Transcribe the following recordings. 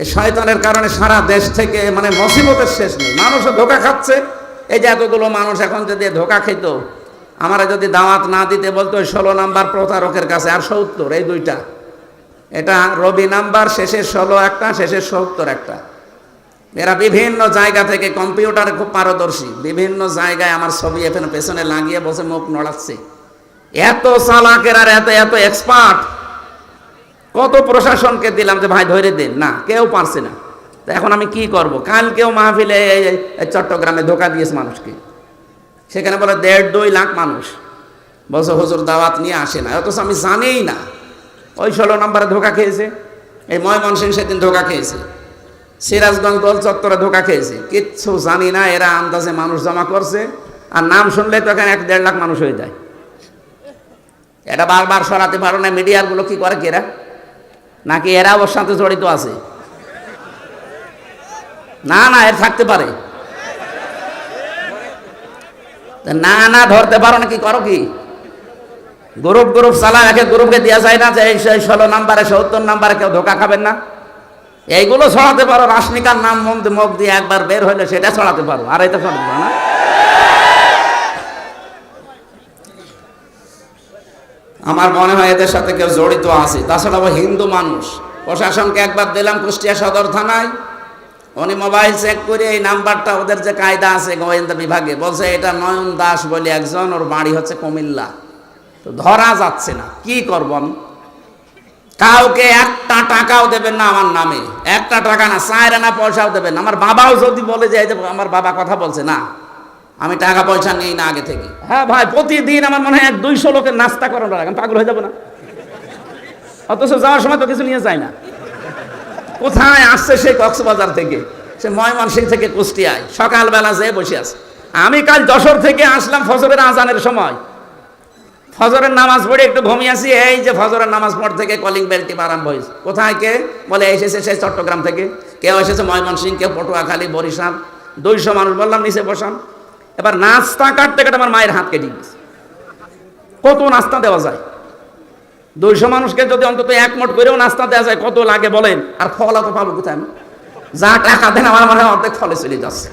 এই শয়তানের কারণে সারা দেশ থেকে মানে মসিবতের শেষ নেই। মানুষও ধোকা খাচ্ছে। এই যে এতগুলো মানুষ এখন যদি ধোকা খেত আমরা যদি দাওয়াত না দিতে বলতো, ওই ষোলো নাম্বার প্রতারকের কাছে, আর সত্তর, এই দুইটা। এটা রবি নাম্বার শেষের ষোলো একটা শেষের সত্তর একটা। এরা বিভিন্ন জায়গা থেকে, কম্পিউটারে খুব পারদর্শী, বিভিন্ন জায়গায় আমার ছবি এখানে পেছনে লাগিয়ে বসে মুখ নড়াচ্ছে। এত চালাকের আর এত এত এক্সপার্ট কত প্রশাসনকে দিলাম যে, ভাই, ধরে দিন না, কেউ পারছে না। তো এখন আমি কি করব? কালকেও মাহফিলে চট্টগ্রামে ধোকা দিয়েছে মানুষকে। সেখানে বলে, দেড় দুই লাখ মানুষ। বলছে, হুজুর, দাওয়াত নিয়ে আসে না। অথচ আমি জানিই না। ওই ষোলো নম্বরে ধোকা খেয়েছে। এই ময়মনসিং সেদিন ধোকা খেয়েছে। সিরাজগঞ্জ দল চত্বরে ধোকা খেয়েছে। কিচ্ছু জানি না, এরা আন্দাজে মানুষ জমা করছে। আর নাম শুনলে তো এখানে এক দেড় লাখ মানুষ হয়ে যায়। এটা বারবার সরাতে পারো না মিডিয়ারগুলো কি করে কেরা নাকি এরা ওর সাথে জড়িত আছে? না না, এর থাকতে পারে। না না, ধরতে পারো না কি করো কি? গ্রুপ গ্রুপ চালা একে গ্রুপকে দেওয়া যায় না যে এই ষোলো নাম্বারে, সত্তর নাম্বারে কেউ ধোকা খাবেন না। এইগুলো ছড়াতে পারো রাসনিকার নাম মন মুখ দিয়ে একবার বের হইলে সেটা ছড়াতে পারো, আর এটা ছড়াতে পারো না। আমার মনে হয় এদের সাথে কেউ জড়িত আছে। তাছাড়া ও হিন্দু মানুষ। প্রশাসনকে একবার দিলাম কুষ্টিয়া সদর থানায়। উনি মোবাইল চেক করে এই নাম্বারটা ওদের যে কায়দা আছে গোয়েন্দা বিভাগে, বলছে এটা নয়ন দাস বলে একজন, ওর বাড়ি হচ্ছে কুমিল্লা। তো ধরা যাচ্ছে না, কি করব আমি? কাউকে একটা টাকাও দেবেন না আমার নামে। একটা টাকা না, চায়ের না পয়সাও দেবেন আমার বাবাও যদি বলে যে আমার বাবা কথা বলছে, না। আমি টাকা পয়সা নেই না আগে থেকে। হ্যাঁ ভাই, প্রতিদিন আমার মনে হয় এক দুইশো লোকের নাস্তা করানো লাগে, আমি পাগল হয়ে যাব না। অথচ যাওয়ার সময় তো কিছু নিয়ে যায় না। কোথায় আসছে সেই কক্সবাজার থেকে? সে ময়মনসিং থেকে কুষ্টিয়ায়, সকালবেলা যেয়ে বসে আছে। আমি কাল যশোর থেকে আসলাম ফজরের আজানের সময়। ফজরের নামাজ পড়ে একটু ঘুমিয়েছি এই যে ফজরের নামাজ পড় থেকে কলিং বেলটি আরম্ভ হয়েছে। কোথায় কে? বলে, এসেছে সেই চট্টগ্রাম থেকে। কেউ এসেছে ময়মনসিং কেউ পটুয়াখালী, বরিশাল। দুইশো মানুষ বললাম, নিচে বসান। এবার নাস্তা কাটতে কাটে আমার মায়ের হাত কেটে গেছে। কত নাস্তা দেওয়া যায়? দুইশো মানুষকে যদি অন্তত এক মোট করেও নাস্তা দেওয়া যায়, কত লাগে বলেন? আর ফল তো পাবো কোথায় আমি যা টাকা দেন, আমার মনে অর্ধেক ফলে চলে যাচ্ছে।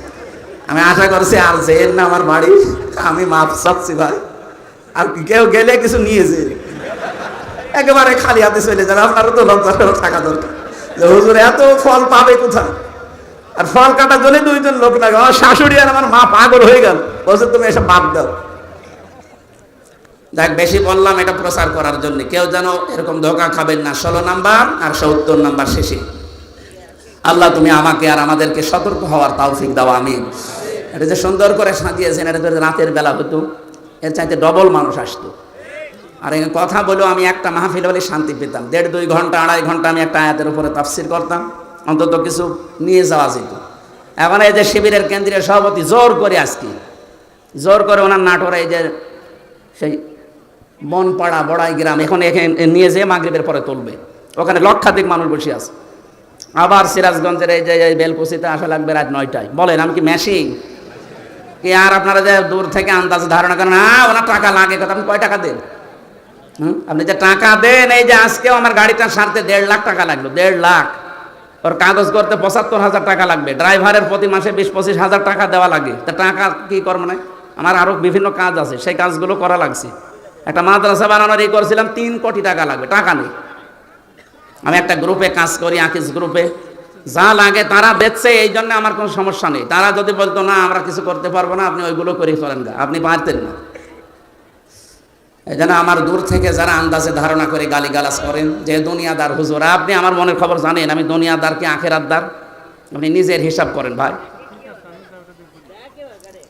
আমি আশা করছি আর যেন না আমার বাড়ি, আমি মাপ চাচ্ছি ভাই। আর কেউ গেলে কিছু নিয়ে যে। একেবারে খালি হাতে চলে যাবে, আপনারও তো লজ্জা থাকা দরকার। হুজুর এত ফল পাবে কোথায়? আর ফল কাটার জন্য দুইজন লোক লাগে। আমার শাশুড়ি আর আমার মা পাগল হয়ে গেল। বলছে, তুমি এসব বাদ দাও। দেখ বেশি বললাম এটা প্রচার করার জন্য। কেউ যেন এরকম ধোকা খাবেন না। ষোলো নাম্বার আর সত্তর নাম্বার শেষে। আল্লাহ, তুমি আমাকে আর আমাদেরকে সতর্ক হওয়ার তৌফিক দাও আমি এটা যে সুন্দর করে সাজিয়েছেন, এটা যদি রাতের বেলা হতো। এর চাইতে ডবল মানুষ আসতো। আর কথা বলেও আমি একটা মাহফিল হলে শান্তি পেতাম। দেড় দুই ঘণ্টা, আড়াই ঘণ্টা আমি একটা আয়াতের উপরে তাফসির করতাম। অন্তত কিছু নিয়ে যাওয়া যেত। এখন এই যে শিবিরের কেন্দ্রীয় সভাপতি জোর করে আজকে, জোর করে ওনার নাটোরে এই যে সেই বনপাড়া বড়াই গ্রাম, এখন এখানে নিয়ে যেয়ে মাগরীবের পরে তুলবে। ওখানে লক্ষাধিক মানুষ বসে আছে। আবার সিরাজগঞ্জের এই যে বেলকুচিতে আসা লাগবে রাত নয়টায়। বলেন, আমি কি মেশিন কি আর আপনারা যে দূর থেকে আন্দাজ ধারণা করেন না ওনার টাকা লাগে কথা আপনি কয় টাকা দেন? আপনি যে টাকা দেন, এই যে আজকেও আমার গাড়িটা সারতে দেড় লাখ টাকা লাগল, দেড় লাখ। ওর কাগজ করতে পঁচাত্তর হাজার টাকা লাগবে। ড্রাইভারের প্রতি মাসে বিশ, পঁচিশ হাজার টাকা দেওয়া লাগে। তা টাকা কি করব না আমার আরও বিভিন্ন কাজ আছে, সেই কাজগুলো করা লাগছে। একটা মাদ্রাসা বানানোর এই করছিলাম, তিন কোটি টাকা লাগবে, টাকা নেই। আমি একটা গ্রুপে কাজ করি, আকিস গ্রুপে। যা লাগে তারা দেখছে এই জন্য আমার কোনো সমস্যা নেই। তারা যদি বলতো, না, আমরা কিছু করতে পারব না, আপনি ওইগুলো করে চলেন গা। আপনি পারতেন না। জন্য আমার দূর থেকে যারা আন্দাজে ধারণা করে গালিগালাজ করেন যে দুনিয়াদার হুজুর, আপনি আমার মনের খবর জানেন, আমি দুনিয়াদার কি আখের আদার আপনি নিজের হিসাব করেন ভাই।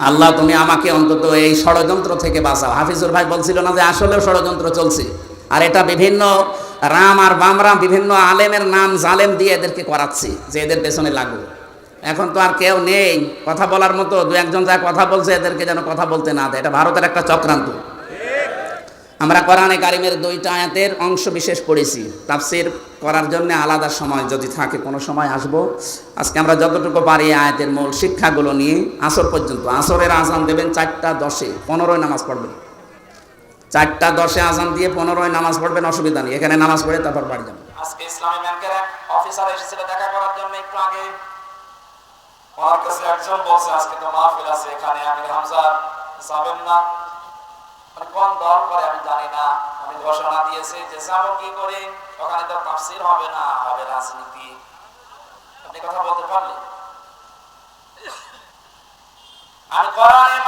আল্লাহ, তুমি আমাকে অন্তত এই ষড়যন্ত্র থেকে বাঁচাও। হাফিজুর ভাই বলছিল না যে আসলেও ষড়যন্ত্র চলছে? আর এটা বিভিন্ন রাম আর বামরাম বিভিন্ন আলেমের নাম জালেম দিয়ে এদেরকে করাচ্ছি, যে এদের পেছনে লাগু এখন তো আর কেউ নেই। কথা বলার মতো দু একজন যা কথা বলছে, এদেরকে যেন কথা বলতে না দেয়। এটা ভারতের একটা চক্রান্ত। আমরা কোরআনে কারিমের দুইটা আয়াতের অংশ বিশেষ পড়েছি। তাফসির করার জন্য আলাদা সময় যদি থাকে, কোনো সময় আসব। আজকে আমরা যতটুকু পারি আয়াতের মূল শিক্ষাগুলো নিয়ে আসর পর্যন্ত। আসরের আজান দেবেন চারটা দশে পনেরোই নামাজ পড়বেন। চারটা দশে আজান দিয়ে পনেরোই নামাজ পড়বেন, অসুবিধা নেই। এখানে নামাজ পড়ে তারপর বাড়ি যাবেন। আজকে ইসলামী ব্যাংকের অফিসার এসেছিল দেখা করার জন্য একটু আগে। ওনার কাছে একজন বলছে, আজকে তো মাহফিল আছে, এখানে আমির হামজা যাবেন না। করে আমি আপনি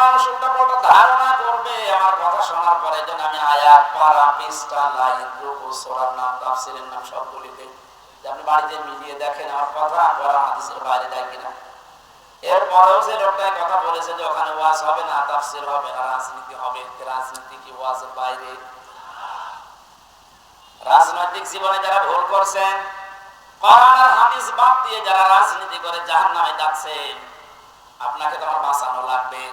মানুষ ধারণা করবে, আমার কথা শোনার পরে যেন আমি আয়াত পারা নাম, তাফসীরের নাম আপনি বাড়িতে মিলিয়ে দেখেন আমার কথা, কোরআন হাদিসের বাইরে যায় কিনা। এরপরেও যে লোকটা কথা বলেছে যে ওখানে ওয়াজ হবে না, তাফসীর হবে না, রাজনীতি হবে রাজনীতি কি ওয়াজের বাইরে? রাজনৈতিক জীবনে যারা ভুল করছেন, কোরআন আর হাদিস বাদ দিয়ে যারা রাজনীতি করে জাহান্নামে যাচ্ছেন, আপনাকে তোমার বাঁচানো লাগবে।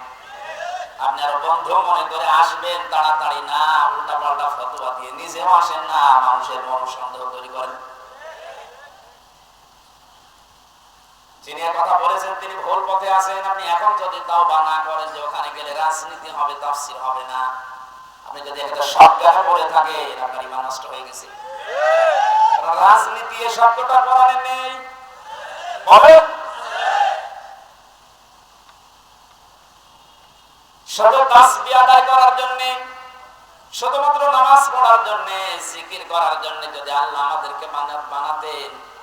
আপনি আরও বন্ধু মনে করে আসবেন, তাড়াতাড়ি না উল্টা পাল্টা ফতোয়া দিয়ে নিজেও আসেন না, মানুষের মন সন্দেহ তৈরি করেন। কথা বলেছেন, তিনি ভুল পথে আছেন। আপনি এখন যদি তাও বা না করেন যে ওখানে গেলে রাজনীতি হবে হবে না। আপনি যদি একটা বলে আপনার ইমান নষ্ট হয়ে গেছে। রাজনীতি এ শব্দটা নেই। বলেন। শুধু তাসবিহ আদায় করার জন্য, শুধুমাত্র নামাজ পড়ার জন্য, জিকির করার জন্য যদি আল্লাহ আমাদেরকে বানাতেন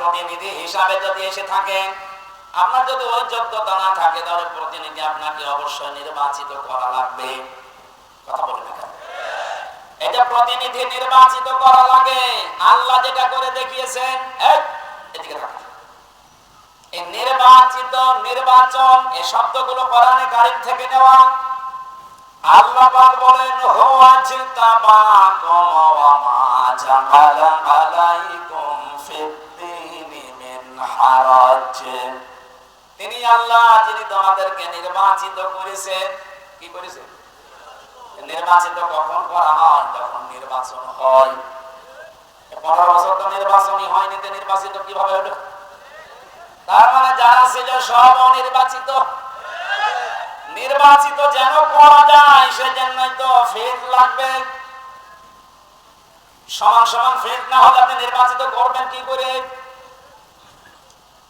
প্রতিনিধি আপনার যদি ওই যোগ্যতা না থাকে, তাহলে প্রতিনিধি আপনাকে অবশ্যই নির্বাচিত করা লাগবে। কথা বলে এটা প্রতিনিধি নির্বাচিত করা লাগে। আল্লাহ যেটা করে দেখিয়েছেন এদিকে এই নির্বাচিত নির্বাচন, এই শব্দগুলো কোরআনে কারিম থেকে নেওয়া। আল্লাহ পাক বলেন, হুয়া ওয়া মা আলাইকুম মিন হারাজ। তিনি আল্লাহ, যিনি তোমাদেরকে নির্বাচিত করেছেন কি করেছেন নির্বাচিত কখন করা হয়? যখন নির্বাচন হয়। পনেরো বছর তো নির্বাচনই হয়নি নির্বাচিত কীভাবে হলো? তার মানে যারা ছিল সব অনির্বাচিত। নির্বাচিত যেন করা যায়, সেজন্যই তো ফেক লাগবে। সমান সমান ফেক না হলে আপনি নির্বাচিত করবেন কি করে?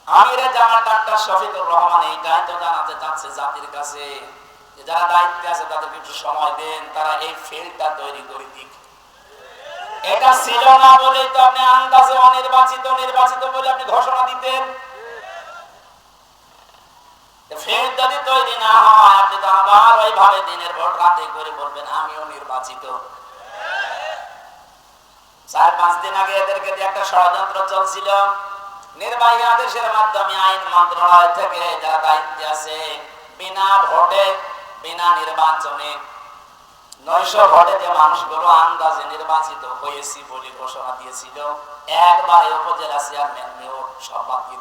আমিরে জামার ডাক্তার শফিকুর রহমান এইটাই তো জানাতে চাচ্ছে জাতির কাছে যারা দায়িত্বে আছে তাদেরকে একটু সময় দেন, তারা এই ফিল্ডটা তৈরি করে দিক। এটা ছিল না বলেই তো আপনি আন্দাজে অনির্বাচিত, নির্বাচিত বলে আপনি ঘোষণা দিতেন। ফিল্ড যদি তৈরি না হয়, আপনি তো আবার ওইভাবে দিনের ভোট রাতে করে বলবেন, আমিও নির্বাচিত। চার, পাঁচ দিন আগে এদেরকে একটা ষড়যন্ত্র চলছিল। নির্বাহী আদেশের মাধ্যমে আইন মন্ত্রণালয় থেকে যারা দায়িত্বে আছে, বিনা ভোটে, বিনা নির্বাচনে নয়শ ভোটে যে মানুষগুলো আন্দাজে নির্বাচিত হয়েছি বলে ঘোষণা দিয়েছিল, একবারে উপজেলা চেয়ারম্যান সব বাদ দিয়ে